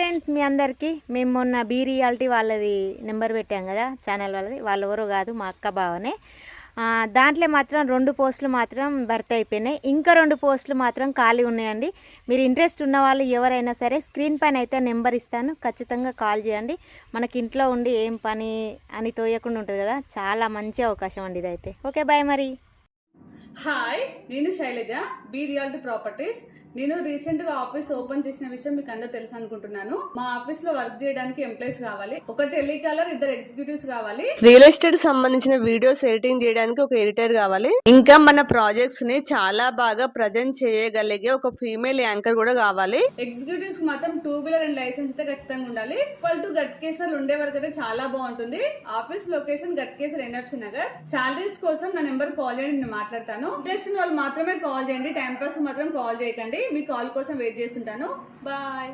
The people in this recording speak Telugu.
ఫ్రెండ్స్ మీ అందరికీ మేము మొన్న బీ రియాలిటీ వాళ్ళది నెంబర్ పెట్టాం కదా ఛానల్ వాళ్ళది. వాళ్ళు కాదు మా అక్క బావనే. దాంట్లో మాత్రం రెండు పోస్టులు మాత్రం భర్తీ అయిపోయినాయి. ఇంకా రెండు పోస్టులు మాత్రం ఖాళీ ఉన్నాయండి. మీరు ఇంట్రెస్ట్ ఉన్న వాళ్ళు ఎవరైనా సరే స్క్రీన్ పైన అయితే నెంబర్ ఇస్తాను. ఖచ్చితంగా కాల్ చేయండి. మనకి ఇంట్లో ఉండి ఏం పని అని తోయకుండా ఉంటుంది కదా చాలా మంచి అవకాశం అండి ఇదైతే. ఓకే బాయ్ మరి. హాయ్ నేను శైలజ బీ రియాలిటీ ప్రాపర్టీస్. నేను రీసెంట్గా ఆఫీస్ ఓపెన్ చేసిన విషయం మీకు అందరూ తెలుసు అనుకుంటున్నాను. మా ఆఫీస్లో వర్క్ చేయడానికి ఎంప్లాయీస్ కావాలి ఒక టెలికాలర్ ఇద్దరు ఎగ్జిక్యూటివ్స్ కావాలి. రియల్ ఎస్టేట్ సంబంధించిన వీడియోస్ ఎడిటింగ్ చేయడానికి ఒక ఎడిటర్ కావాలి. ఇంకా మన ప్రాజెక్ట్స్ని చాలా బాగా ప్రజెంట్ చేయగలిగే ఒక ఫీమేల్ యాంకర్ కూడా కావాలి. ఎగ్జిక్యూటివ్స్ మాత్రం టూ వీలర్ అండ్ లైసెన్స్ అయితే ఖచ్చితంగా ఉండాలి. ఈక్వల్ టు గట్కేసర్ ఉండే వరకు అయితే చాలా బాగుంటుంది. Office location Ghatkesar NFC Nagar. Salaries కోసం నా నెంబర్ కాల్ చేయండి నేను మాట్లాడతాను. ఇంట్రెస్ట్ వాళ్ళు మాత్రమే కాల్ చేయండి టైం పాస్ మాత్రం కాల్ చేయకండి. మీ కాల్ కోసం వెయిట్ చేస్తుంటాను. బాయ్.